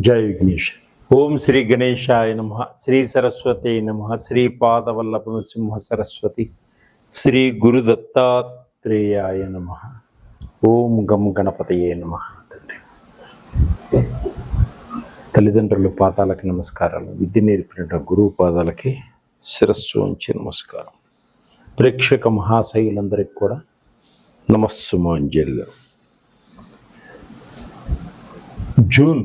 జై విఘ్నేష్. ఓం శ్రీ గణేశాయ నమ శ్రీ సరస్వతి నమ శ్రీ పాదవల్లభ సింహ సరస్వతి శ్రీ గురు దత్తాత్రేయాయ నమ. ఓం గం గణపతయే నమ. తండ్రి. తల్లిదండ్రుల పాదాలకి నమస్కారాలు. విద్య నేర్పిన గురువు పాదాలకి శిరస్సు ఉంచి నమస్కారం. ప్రేక్షక మహాశైలందరికీ కూడా నమస్సుమాంజలి జూన్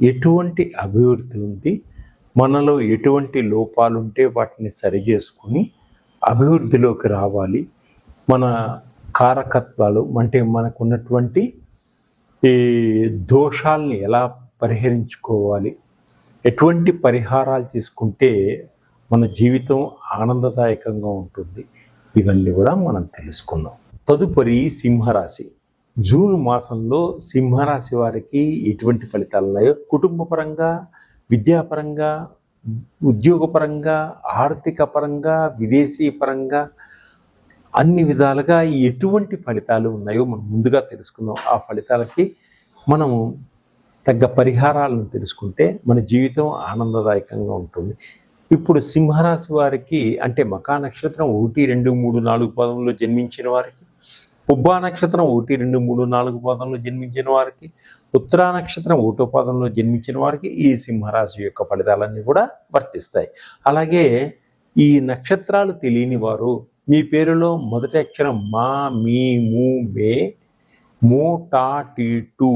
ఎటువంటి అభివృద్ధి ఉంది? మనలో ఎటువంటి లోపాలు ఉంటే వాటిని సరిచేసుకుని అభివృద్ధిలోకి రావాలి. మన కారకత్వాలు అంటే మనకున్నటువంటి ఈ దోషాలని ఎలా పరిహరించుకోవాలి? ఎటువంటి పరిహారాలు తీసుకుంటే మన జీవితం ఆనందదాయకంగా ఉంటుంది? ఇవన్నీ కూడా మనం తెలుసుకుందాం. తదుపరి సింహరాశి. జూన్ మాసంలో సింహరాశి వారికి ఎటువంటి ఫలితాలు ఉన్నాయో కుటుంబపరంగా విద్యాపరంగా ఉద్యోగపరంగా ఆర్థిక పరంగా విదేశీ పరంగా అన్ని విధాలుగా ఎటువంటి ఫలితాలు ఉన్నాయో మనం ముందుగా తెలుసుకుందాం. ఆ ఫలితాలకి మనము తగ్గ పరిహారాలను తెలుసుకుంటే మన జీవితం ఆనందదాయకంగా ఉంటుంది. ఇప్పుడు సింహరాశి వారికి అంటే మకా నక్షత్రం ఒకటి రెండు మూడు నాలుగు పదంలో జన్మించిన వారికి ఉబ్బా నక్షత్రం ఒకటి రెండు మూడు నాలుగు పాదంలో జన్మించిన వారికి ఉత్తరా నక్షత్రం ఒకటో పాదంలో జన్మించిన వారికి ఈ సింహరాశి యొక్క ఫలితాలన్నీ కూడా వర్తిస్తాయి. అలాగే ఈ నక్షత్రాలు తెలియని వారు మీ పేరులో మొదటి అక్షరం మా మీ మూ మే మో టా టీ టు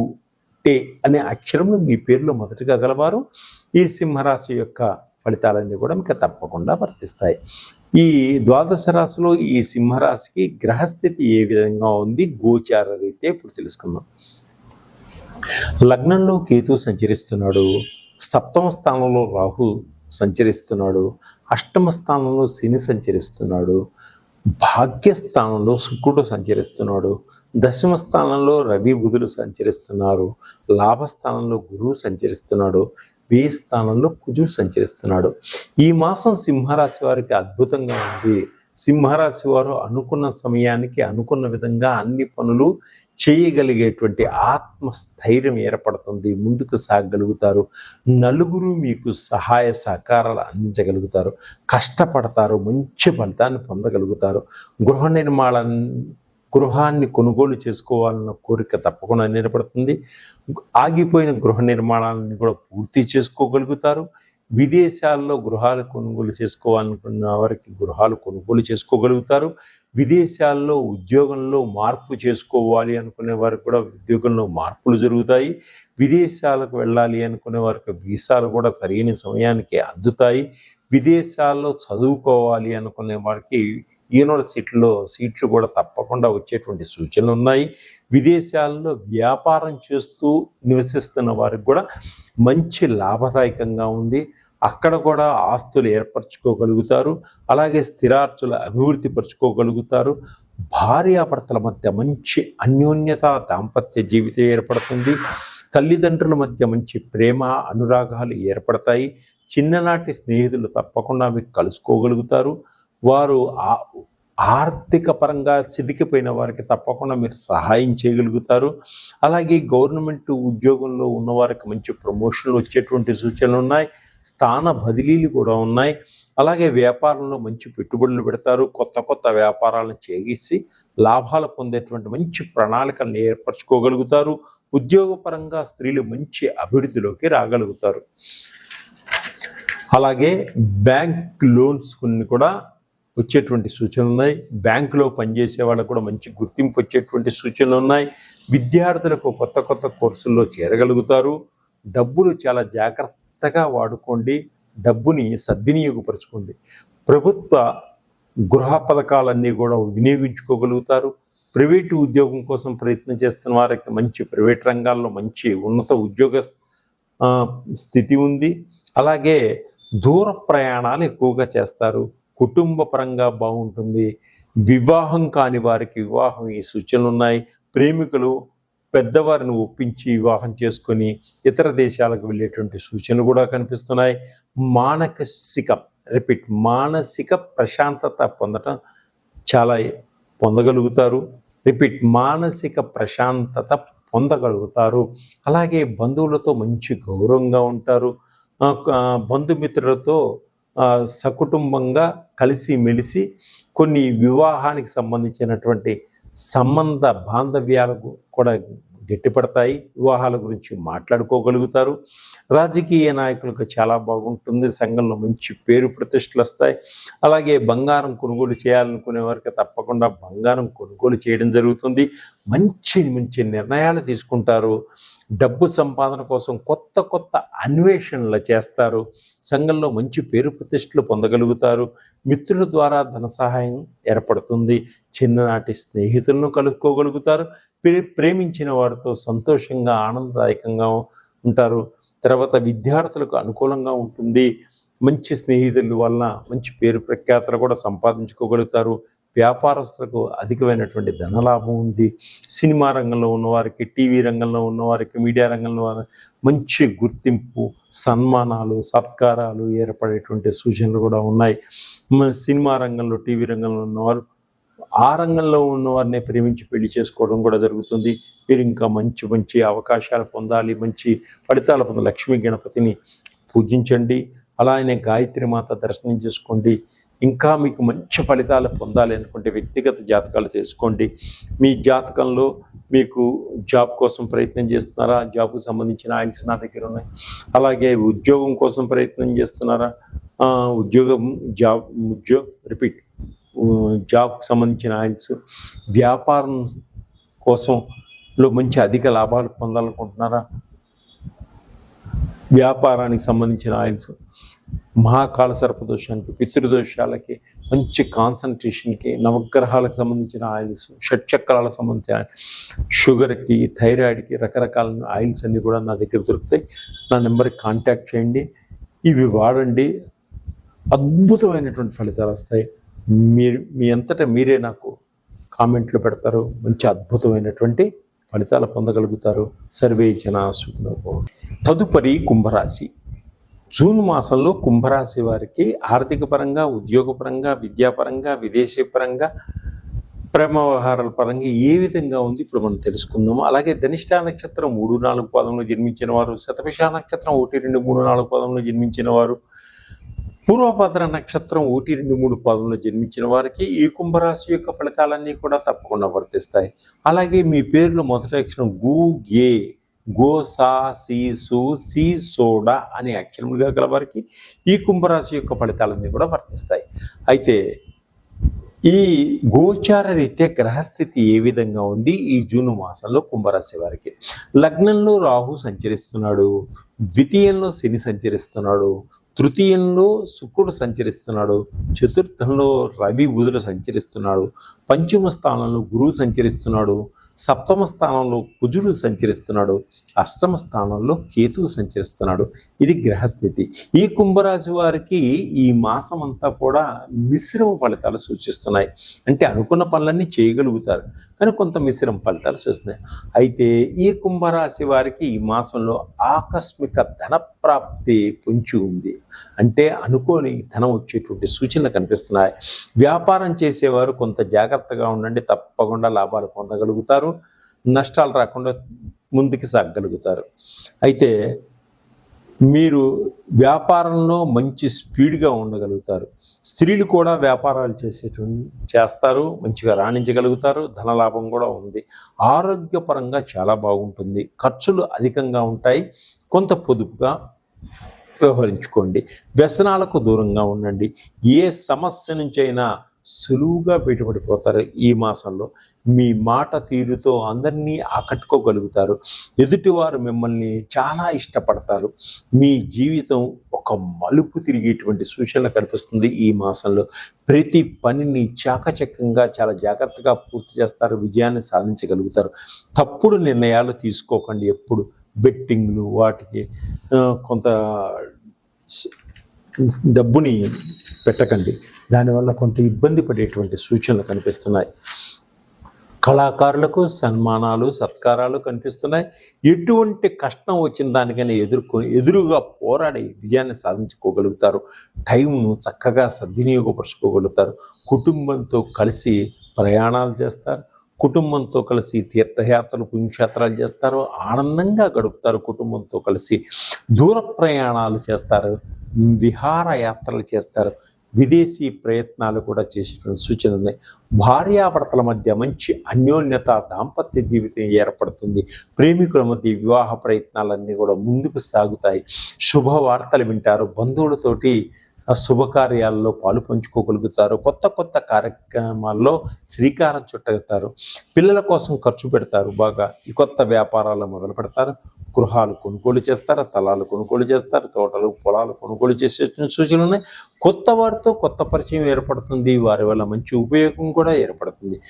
టే అనే అక్షరములు మీ పేరులో మొదటిగా గలవారు ఈ సింహరాశి యొక్క ఫలితాలన్నీ కూడా మీకు తప్పకుండా వర్తిస్తాయి. ఈ ద్వాదశ రాశిలో ఈ సింహరాశికి గ్రహస్థితి ఏ విధంగా ఉంది? గోచార రీతే ఇప్పుడు తెలుసుకుందాం. లగ్నంలో కేతు సంచరిస్తున్నాడు. సప్తమ స్థానంలో రాహు సంచరిస్తున్నాడు. అష్టమ స్థానంలో శని సంచరిస్తున్నాడు. భాగ్యస్థానంలో శుక్రుడు సంచరిస్తున్నాడు. దశమ స్థానంలో రవి బుధులు సంచరిస్తున్నారు. లాభస్థానంలో గురువు సంచరిస్తున్నాడు. వ్యయ స్థానంలో కుజుడు సంచరిస్తున్నాడు. ఈ మాసం సింహరాశి వారికి అద్భుతంగా ఉంది. సింహరాశి వారు అనుకున్న సమయానికి అనుకున్న విధంగా అన్ని పనులు చేయగలిగేటువంటి ఆత్మస్థైర్యం ఏర్పడుతుంది. ముందుకు సాగగలుగుతారు నలుగురు మీకు సహాయ సహకారాలు అందించగలుగుతారు. కష్టపడతారు. మంచి ఫలితాన్ని పొందగలుగుతారు. గృహ నిర్మాణం గృహాన్ని కొనుగోలు చేసుకోవాలన్న కోరిక తప్పకుండా నిలబడుతుంది ఆగిపోయిన గృహ నిర్మాణాలను కూడా పూర్తి చేసుకోగలుగుతారు. విదేశాల్లో గృహాలు కొనుగోలు చేసుకోవాలనుకున్న వారికి గృహాలు కొనుగోలు చేసుకోగలుగుతారు. విదేశాల్లో ఉద్యోగంలో మార్పు చేసుకోవాలి అనుకునే వారికి కూడా ఉద్యోగంలో మార్పులు జరుగుతాయి. విదేశాలకు వెళ్ళాలి అనుకునే వారికి వీసాలు కూడా సరైన సమయానికి అందుతాయి. విదేశాల్లో చదువుకోవాలి అనుకునే వారికి యూనివర్సిటీలో సీట్లు కూడా తప్పకుండా వచ్చేటువంటి సూచనలు ఉన్నాయి. విదేశాల్లో వ్యాపారం చేస్తూ నివసిస్తున్న వారికి కూడా మంచి లాభదాయకంగా ఉంది. అక్కడ కూడా ఆస్తులు ఏర్పరచుకోగలుగుతారు. అలాగే స్థిరార్చుల అభివృద్ధి పరుచుకోగలుగుతారు. భార్యాభర్తల మధ్య మంచి అన్యోన్యత దాంపత్య జీవితం ఏర్పడుతుంది. తల్లిదండ్రుల మధ్య మంచి ప్రేమ అనురాగాలు ఏర్పడతాయి. చిన్ననాటి స్నేహితులు తప్పకుండా మీకు కలుసుకోగలుగుతారు. వారు ఆర్థిక పరంగా చితికిపోయిన వారికి తప్పకుండా మీరు సహాయం చేయగలుగుతారు. అలాగే గవర్నమెంట్ ఉద్యోగంలో ఉన్న వారికి మంచి ప్రమోషన్లు వచ్చేటువంటి సూచనలు ఉన్నాయి. స్థాన బదిలీలు కూడా ఉన్నాయి. అలాగే వ్యాపారంలో మంచి పెట్టుబడులు పెడతారు. కొత్త కొత్త వ్యాపారాలను చేసి లాభాలు పొందేటువంటి మంచి ప్రణాళికలను ఏర్పరచుకోగలుగుతారు. ఉద్యోగపరంగా స్త్రీలు మంచి అభివృద్ధిలోకి రాగలుగుతారు. అలాగే బ్యాంక్ లోన్స్ కొన్ని కూడా వచ్చేటువంటి సూచనలు ఉన్నాయి. బ్యాంకులో పనిచేసే వాళ్ళకు కూడా మంచి గుర్తింపు వచ్చేటువంటి సూచనలు ఉన్నాయి. విద్యార్థులకు కొత్త కొత్త కోర్సుల్లో చేరగలుగుతారు. డబ్బులు చాలా జాగ్రత్తగా వాడుకోండి. డబ్బుని సద్వినియోగపరచుకోండి. ప్రభుత్వ గృహ పథకాలన్నీ కూడా వినియోగించుకోగలుగుతారు. ప్రైవేటు ఉద్యోగం కోసం ప్రయత్నం చేస్తున్న వారికి మంచి ప్రైవేట్ రంగాల్లో మంచి ఉన్నత ఉద్యోగ స్థితి ఉంది. అలాగే దూర ప్రయాణాలు ఎక్కువగా చేస్తారు. కుటుంబ పరంగా బాగుంటుంది. వివాహం కాని వారికి వివాహం ఈ సూచనలు ఉన్నాయి. ప్రేమికులు పెద్దవారిని ఒప్పించి వివాహం చేసుకొని ఇతర దేశాలకు వెళ్ళేటువంటి సూచనలు కూడా కనిపిస్తున్నాయి. మానసిక రిపీట్ మానసిక ప్రశాంతత పొందటం చాలా పొందగలుగుతారు. రిపీట్ మానసిక ప్రశాంతత పొందగలుగుతారు. అలాగే బంధువులతో మంచి గౌరవంగా ఉంటారు. బంధుమిత్రులతో సకుటుంబంగా కలిసి మెలిసి కొన్ని వివాహానికి సంబంధించినటువంటి సంబంధ బాంధవ్యాలకు కూడా గట్టిపడతాయి వివాహాల గురించి మాట్లాడుకోగలుగుతారు. రాజకీయ నాయకులకు చాలా బాగుంటుంది. సంఘంలో మంచి పేరు ప్రతిష్టలు వస్తాయి. అలాగే బంగారం కొనుగోలు చేయాలనుకునే వారికి తప్పకుండా బంగారం కొనుగోలు చేయడం జరుగుతుంది. మంచి మంచి నిర్ణయాలు తీసుకుంటారు. డబ్బు సంపాదన కోసం కొత్త కొత్త అన్వేషణలు చేస్తారు. సంఘంలో మంచి పేరు ప్రతిష్టలు పొందగలుగుతారు. మిత్రుల ద్వారా ధన సహాయం ఏర్పడుతుంది. చిన్ననాటి స్నేహితులను కలుపుకోగలుగుతారు. ప్రే- ప్రేమించిన వారితో సంతోషంగా ఆనందదాయకంగా ఉంటారు. తర్వాత విద్యార్థులకు అనుకూలంగా ఉంటుంది. మంచి స్నేహితుల వల్ల మంచి పేరు ప్రఖ్యాతలు కూడా సంపాదించుకోగలుగుతారు. వ్యాపారస్తులకు అధికమైనటువంటి ధనలాభం ఉంది. సినిమా రంగంలో ఉన్నవారికి టీవీ రంగంలో ఉన్నవారికి మీడియా రంగంలో మంచి గుర్తింపు సన్మానాలు సత్కారాలు ఏర్పడేటువంటి సూచనలు కూడా ఉన్నాయి. సినిమా రంగంలో టీవీ రంగంలో ఉన్నవారు ఆ రంగంలో ఉన్నవారిని ప్రేమించి పెళ్ళి చేసుకోవడం కూడా జరుగుతుంది. మీరు ఇంకా మంచి మంచి అవకాశాలు పొందాలి. మంచి ఫలితాలు పొంద లక్ష్మీ గణపతిని పూజించండి. అలానే గాయత్రి మాత దర్శనం చేసుకోండి. ఇంకా మీకు మంచి ఫలితాలు పొందాలి అనుకుంటే వ్యక్తిగత జాతకాలు తెలుసుకోండి మీ జాతకంలో మీకు జాబ్ కోసం ప్రయత్నం చేస్తున్నారా? జాబ్కు సంబంధించిన ఆయిల్స్ నా దగ్గర ఉన్నాయి. అలాగే ఉద్యోగం కోసం ప్రయత్నం చేస్తున్నారా? ఉద్యోగం జాబ్ ఉద్యోగ రిపీట్. జాబ్కి సంబంధించిన ఆయిల్స్ వ్యాపారం కోసంలో మంచి అధిక లాభాలు పొందాలనుకుంటున్నారా? వ్యాపారానికి సంబంధించిన ఆయిల్స్ మహాకాల సర్పదోషానికి పితృదోషాలకి మంచి కాన్సన్ట్రేషన్కి నవగ్రహాలకు సంబంధించిన ఆయిల్స్ షట్చక్రాలకు సంబంధించిన షుగర్కి థైరాయిడ్కి రకరకాల ఆయిల్స్ అన్నీ కూడా నా దగ్గర దొరుకుతాయి. నా నెంబర్కి కాంటాక్ట్ చేయండి. ఇవి వాడండి. అద్భుతమైనటువంటి ఫలితాలు వస్తాయి. మీరు మీ అంతటా మీరే నాకు కామెంట్లు పెడతారు. మంచి అద్భుతమైనటువంటి ఫలితాలు పొందగలుగుతారు. సర్వే జన తదుపరి కుంభరాశి. జూన్ మాసంలో కుంభరాశి వారికి ఆర్థిక పరంగా ఉద్యోగపరంగా విద్యాపరంగా విదేశీ పరంగా ప్రేమ వ్యవహారాల పరంగా ఏ విధంగా ఉంది ఇప్పుడు మనం తెలుసుకుందాము. అలాగే ధనిష్ట నక్షత్రం మూడు నాలుగు పాదంలో జన్మించిన వారు శతభిష నక్షత్రం ఒకటి రెండు మూడు నాలుగు పాదంలో జన్మించిన వారు పూర్వభద్ర నక్షత్రం ఒకటి రెండు మూడు పాదంలో జన్మించిన వారికి ఈ కుంభరాశి యొక్క ఫలితాలన్నీ కూడా తప్పకుండా వర్తిస్తాయి. అలాగే మీ పేరులో మొదటి అక్షరం గు గే గో సా సి సు సి సోడా అనే అక్షరములుగా గల వారికి ఈ కుంభరాశి యొక్క ఫలితాలన్నీ కూడా వర్తిస్తాయి. అయితే ఈ గోచార రీత్యా గ్రహస్థితి ఏ విధంగా ఉంది? ఈ జూన్ మాసంలో కుంభరాశి వారికి. లగ్నంలో రాహు సంచరిస్తున్నాడు ద్వితీయంలో శని సంచరిస్తున్నాడు తృతీయంలో శుక్రుడు సంచరిస్తున్నాడు చతుర్థంలో రవి బుధుడు సంచరిస్తున్నాడు పంచమ స్థానంలో గురువు సంచరిస్తున్నాడు సప్తమ స్థానంలో కుజుడు సంచరిస్తున్నాడు. అష్టమ స్థానంలో కేతువు సంచరిస్తున్నాడు. ఇది గ్రహస్థితి. ఈ కుంభరాశి వారికి ఈ మాసం అంతా కూడా మిశ్రమ ఫలితాలు సూచిస్తున్నాయి. అంటే అనుకున్న పనులన్నీ చేయగలుగుతారు. కానీ కొంత మిశ్రమ ఫలితాలు సూచిస్తున్నాయి. అయితే ఈ కుంభరాశి వారికి ఈ మాసంలో ఆకస్మిక ధన ప్రాప్తి పొంచి ఉంది. అంటే అనుకోని ధనం వచ్చేటువంటి సూచనలు కనిపిస్తున్నాయి. వ్యాపారం చేసేవారు కొంత జాగ్రత్తగా ఉండండి. తప్పకుండా లాభాలు పొందగలుగుతారు. నష్టాలు రాకుండా ముందుకు సాగగలుగుతారు. అయితే మీరు వ్యాపారంలో మంచి స్పీడ్గా ఉండగలుగుతారు. స్త్రీలు కూడా వ్యాపారాలు చేసేటువంటి చేస్తారు మంచిగా రాణించగలుగుతారు ధనలాభం కూడా ఉంది. ఆరోగ్యపరంగా చాలా బాగుంటుంది. ఖర్చులు అధికంగా ఉంటాయి. కొంత పొదుపుగా వ్యవహరించుకోండి. వ్యసనాలకు దూరంగా ఉండండి. ఏ సమస్య నుంచైనా సులువుగా పెట్టుబడిపోతారు ఈ మాసంలో. మీ మాట తీరుతో అందరినీ ఆకట్టుకోగలుగుతారు. ఎదుటివారు మిమ్మల్ని చాలా ఇష్టపడతారు. మీ జీవితం ఒక మలుపు తిరిగేటువంటి సూచనలు కనిపిస్తుంది ఈ మాసంలో. ప్రతి పనిని చాకచక్యంగా చాలా జాగ్రత్తగా పూర్తి చేస్తారు. విజయాన్ని సాధించగలుగుతారు. తప్పుడు నిర్ణయాలు తీసుకోకండి ఎప్పుడు. బెట్టింగ్లు వాటికి కొంత డబ్బుని పెట్టకండి. దానివల్ల కొంత ఇబ్బంది పడేటువంటి సూచనలు కనిపిస్తున్నాయి. కళాకారులకు సన్మానాలు సత్కారాలు కనిపిస్తున్నాయి. ఎటువంటి కష్టం వచ్చిన దానికైనా ఎదుర్కొని ఎదురుగా పోరాడి విజయాన్ని సాధించుకోగలుగుతారు. టైంను చక్కగా సద్వినియోగపరచుకోగలుగుతారు. కుటుంబంతో కలిసి ప్రయాణాలు చేస్తారు. కుటుంబంతో కలిసి తీర్థయాత్రలు పుణ్యక్షేత్రాలు చేస్తారు. ఆనందంగా గడుపుతారు. కుటుంబంతో కలిసి దూర ప్రయాణాలు చేస్తారు. విహారయాత్రలు చేస్తారు. విదేశీ ప్రయత్నాలు కూడా చేసేటువంటి సూచన ఉన్నాయి. భార్యాభర్తల మధ్య మంచి అన్యోన్యత దాంపత్య జీవితం ఏర్పడుతుంది. ప్రేమికుల మధ్య వివాహ ప్రయత్నాలన్నీ కూడా ముందుకు సాగుతాయి. శుభవార్తలు వింటారు. బంధువులతోటి శుభకార్యాల్లో పాలు పంచుకోగలుగుతారు. కొత్త కొత్త కార్యక్రమాల్లో శ్రీకారం చుట్టగలుగుతారు. పిల్లల కోసం ఖర్చు పెడతారు బాగా. ఈ కొత్త వ్యాపారాలు మొదలు పెడతారు. గృహాలు కొనుగోలు చేస్తారు స్థలాలు కొనుగోలు చేస్తారు తోటలు పొలాలు కొనుగోలు చేసే సూచనలు ఉన్నాయి. కొత్త వారితో కొత్త పరిచయం ఏర్పడుతుంది. వారి వల్ల మంచి ఉపయోగం కూడా ఏర్పడుతుంది.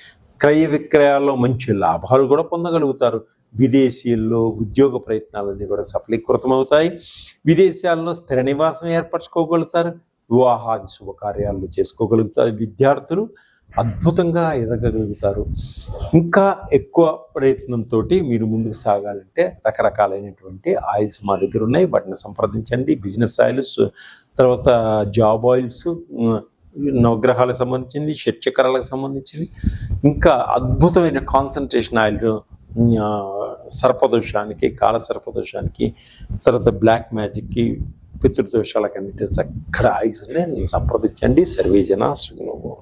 క్రయ విక్రయాల్లో మంచి లాభాలు కూడా పొందగలుగుతారు. విదేశీల్లో ఉద్యోగ ప్రయత్నాలన్నీ కూడా సఫలీకృతం అవుతాయి విదేశాల్లో స్థిర నివాసం ఏర్పరచుకోగలుగుతారు. వివాహాది శుభకార్యాలు చేసుకోగలుగుతారు. విద్యార్థులు అద్భుతంగా ఎదగగలుగుతారు. ఇంకా ఎక్కువ ప్రయత్నంతో మీరు ముందుకు సాగాలంటే రకరకాలైనటువంటి ఆయిల్స్ మా దగ్గర ఉన్నాయి. వాటిని సంప్రదించండి. బిజినెస్ ఆయిల్స్ తర్వాత జాబ్ ఆయిల్స్ నవగ్రహాలకు సంబంధించింది షట్చక్రాలకు సంబంధించింది. ఇంకా అద్భుతమైన కాన్సన్ట్రేషన్ ఆయిల్ సర్పదోషానికి కాల సర్పదోషానికి తర్వాత బ్లాక్ మ్యాజిక్కి పితృదోషాలకన్నిటి చక్కడ అక్కడ ఉన్నాయి సంప్రదించండి. సర్వేజన జన